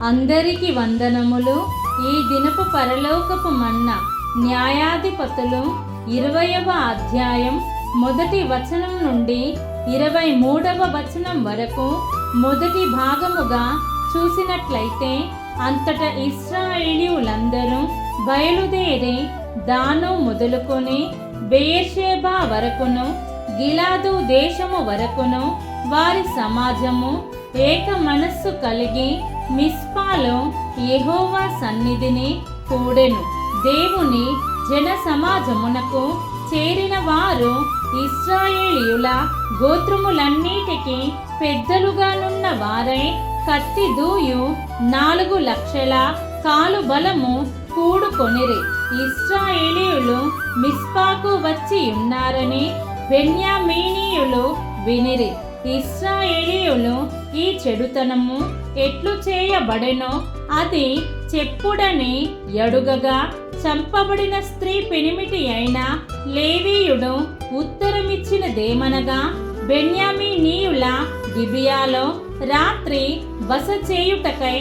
అందరికి వందనములు. ఈ దినపు పరలోకపు మన్న న్యాయాధిపతులు ఇరవయవ అధ్యాయం మొదటి వచనం నుండి ఇరవై మూడవ వచనం వరకు మొదటి భాగముగా చూసినట్లయితే అంతట ఇస్రాయేలీయులందరూ బయలుదేరి దాను మొదలుకొని బేర్షేబా వరకును గిలాదు దేశము వరకును వారి సమాజము ఏక మనస్సు కలిగి మిస్పాలో యెహోవా సన్నిధిని కూడెను. దేవుని జన సమాజమునకు చేరిన వారు ఇస్రాయేలీయుల గోత్రములన్నిటికీ పెద్దలుగానున్న వారై కత్తి దూయు నాలుగు లక్షల కాలు బలము కూడుకొనిరి. ఇస్రాయేలీయులు మిస్పాకు వచ్చి ఉన్నారని బెన్యామీనీయులు వినిరి. ఇస్రాయేలీయులు ఈ చెడుతనము ఎట్లు చేయబడెనో అది చెప్పుడని ఎడుగగా చంపబడిన స్త్రీ పెనిమిటి అయిన లేవీయుడు ఉత్తరమిచ్చినదేమనగా బెన్యామీనీయుల గిబియాలో రాత్రి బస చేయుటకై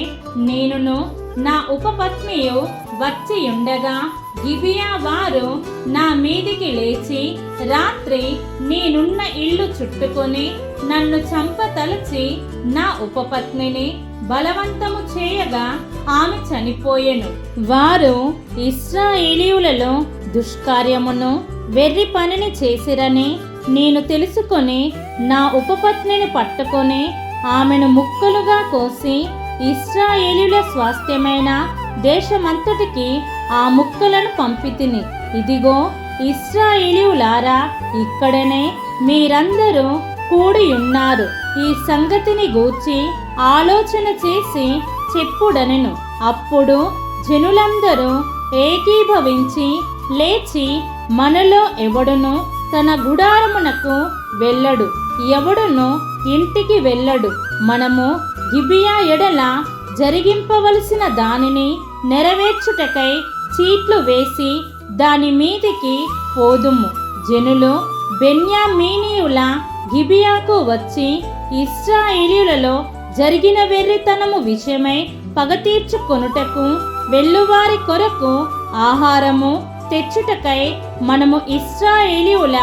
నేనును నా ఉపపత్నియు వచ్చియుండగా గిబియా వారు నా మీదికి లేచి రాత్రి నేనున్న ఇల్లు చుట్టుకొని నన్ను చంపతలచి నా ఉపపత్నిని బలవంతము చేయగా ఆమె చనిపోయెను. వారు ఇస్రాయేలీయులలో దుష్కార్యమును వెర్రి పనిని చేసిరని నేను తెలుసుకొని నా ఉపపత్నిని పట్టుకొని ఆమెను ముక్కలుగా కోసి ఇస్రాయేలీల స్వాస్థ్యమైన దేశమంతటికి ఆ ముక్కలను పంపితిని. ఇదిగో ఇస్రాయేలీయులారా ఇక్కడనే మీరందరూ కూడియున్నారు ఈ సంగతిని గూర్చి ఆలోచన చేసి చెప్పుడనెను. అప్పుడు జనులందరూ ఏకీభవించి లేచి మనలో ఎవడును తన గుడారమునకు వెళ్ళడు. ఎవడును ఇంటికి వెళ్ళడు. మనము గిబియా ఎడల జరిగింపవలసిన దానిని నెరవేర్చుటకై చీట్లు వేసి దాని మీదికి పోదుము. జనులు బెన్యామీనీయుల గిబియాకు వచ్చి ఇస్రాయేలీలలో జరిగిన వెర్రితనము విషయమై పగ తీర్చుకొనుటకు వెళ్ళువారి కొరకు ఆహారము తెచ్చుటకై మనము ఇస్రాయేలీయుల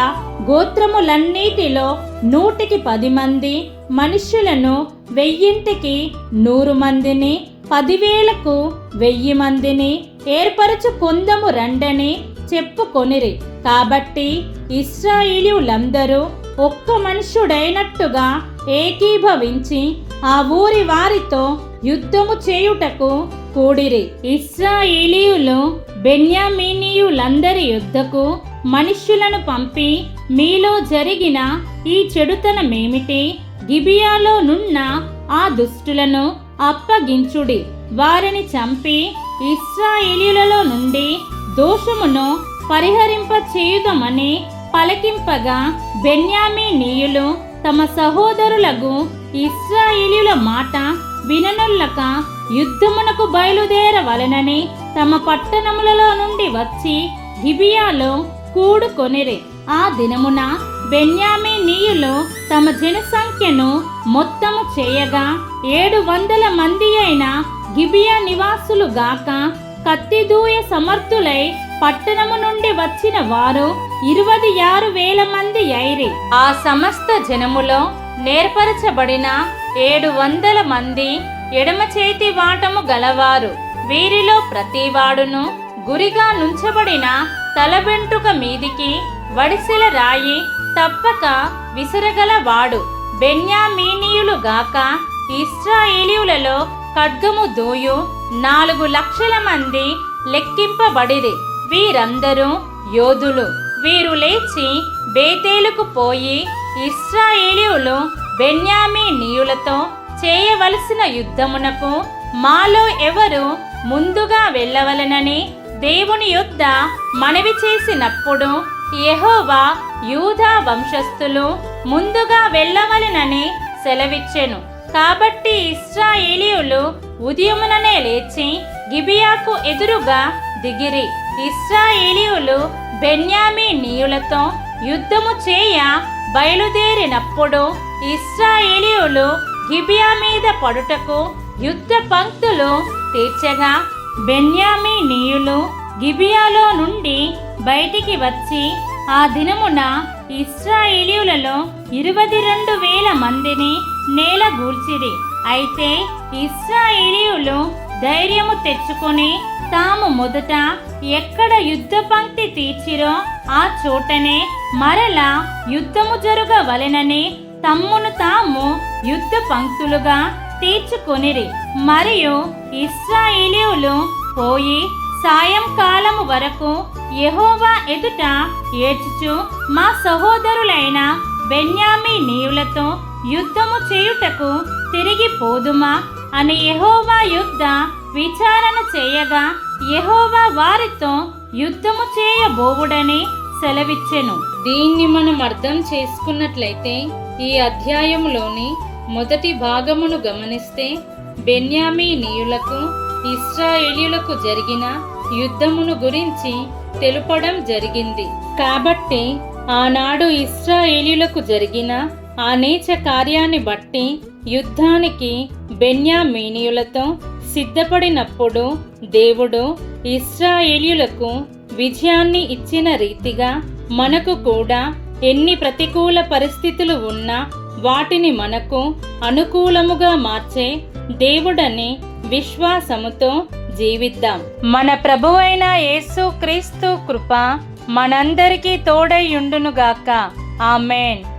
గోత్రములన్నిటిలో నూటికి పది మంది మనుష్యులను వెయ్యింటికి నూరు మందిని పదివేలకు వెయ్యి మందిని ఏర్పరచు ఏర్పరచుకొందము రండని చెప్పుకొనిరి. కాబట్టి ఇస్రాయేలీయులందరూ ఒక్క మనుష్యుడైనట్టుగా ఏకీభవించి ఆ ఊరి వారితో యుద్ధము చేయుటకు కూడిరి. ఇస్రాయేలీయులు బెన్యామీనీయులందరి యుద్ధకు మనుష్యులను పంపి మీలో జరిగిన ఈ చెడుతనమేమిటి? గిబియాలో నున్న ఆ దుష్టులను అప్పగించుడి. వారిని చంపి ఇస్రాయేలీలలో నుండి దోషమును పరిహరింప చేయుదమని పలకింపగా బెన్యామీనీయులు తమ సహోదరులకు ఇస్రాయేలీల మాట విననుల్లక యుద్ధమునకు బయలుదేరవలనని తమ పట్టణములలో నుండి వచ్చి గిబియాలో కూడుకొనిరి ఆ దినమున బెన్యామీనీయులు తమ జనసంఖ్యను మొత్తము చేయగా ఏడు వందల మంది అయిన గిబియా నివాసులు గాక కత్తిదూయ సమర్థులై పట్టణము నుండి వచ్చిన వారు ఇరవై ఆరు వేల మంది ఐరి ఆ సమస్త జనములో నేర్పరచబడిన ఏడు వందల మంది ఎడమ చేతి వాటము గలవారు. వీరిలో ప్రతివాడును గురిగా నుంచబడిన తలబెంట్రుక మీదికి వడిసెల రాయి తప్పక విసరగలవాడు బెన్యామీనీయులు గాక ఇస్రాయేలీయులలో ఖడ్గము దూయు నాలుగు లక్షల మంది లెక్కింపబడిరి. వీరందరూ యోధులు. వీరు లేచి బేతేలుకు పోయి ఇస్రాయేలీయులు బెన్యామీనీయులతో చేయవలసిన యుద్ధమునకు మాలో ఎవరు ముందుగా వెళ్ళవలనని దేవుని యొద్ద మనవి చేసినప్పుడు యెహోవా యూదా వంశస్థులు ముందుగా వెళ్ళవలనని సెలవిచ్చెను. కాబట్టి ఇస్రాయేలీయులు ఉదయముననే లేచి గిబియాకు ఎదురుగా దిగిరి. ఇస్రాయేలీయులు బెన్యామీనీయులతో యుద్ధము చేయ బయలుదేరినప్పుడు ఇస్రాయేలీయులు గిబియా మీద పడుటకు యుద్ధ పంక్తులు తీర్చగా బెన్యామీనీయులు గిబియాలో నుండి బయటికి వచ్చి ఆ దినమున ఇస్రాయేలీయులలో ఇరవై రెండు వేల మందిని నేలగూల్చిరి అయితే ఇస్రాయేలీయులు ధైర్యము తెచ్చుకొని తాము మొదట ఎక్కడ యుద్ధ పంక్తి తీర్చిరో ఆ చోటనే మరలా యుద్ధము జరుగవలెనని తమ్మును తాము యుద్ధ పంక్తులుగా తీర్చుకొనిరి. మరియు ఇస్రాయేలీయులు పోయి సాయంకాలము వరకు యహోవా ఎదుట ఏడ్చుచు మా సహోదరులైన బెన్యామీ నీవులతో యుద్ధము చేయుటకు తిరిగి పోదుమా? అని యహోవా యుద్ధ విచారణ చేయగా యహోవా వారితో యుద్ధము చేయబోవుడని సెలవిచ్చెను. దీన్ని మనం అర్థం చేసుకున్నట్లయితే ఈ అధ్యాయములోని మొదటి భాగమును గమనిస్తే బెన్యామీనీయులకు ఇస్రాయేలీలకు జరిగిన యుద్ధమును గురించి తెలుపడం జరిగింది. కాబట్టి ఆనాడు ఇస్రాయేలీలకు జరిగిన ఆ నీచ కార్యాన్ని బట్టి యుద్ధానికి బెన్యామీనియులతో సిద్ధపడినప్పుడు దేవుడు ఇస్రాయేలీయులకు విజయాన్ని ఇచ్చిన రీతిగా మనకు కూడా ఎన్ని ప్రతికూల పరిస్థితులు ఉన్నా వాటిని మనకు అనుకూలముగా మార్చే దేవుడని విశ్వాసముతో జీవిద్దాం. మన ప్రభువైన యేసు క్రీస్తు కృప మనందరికీ తోడై ఉండునుగాక. ఆమెన్.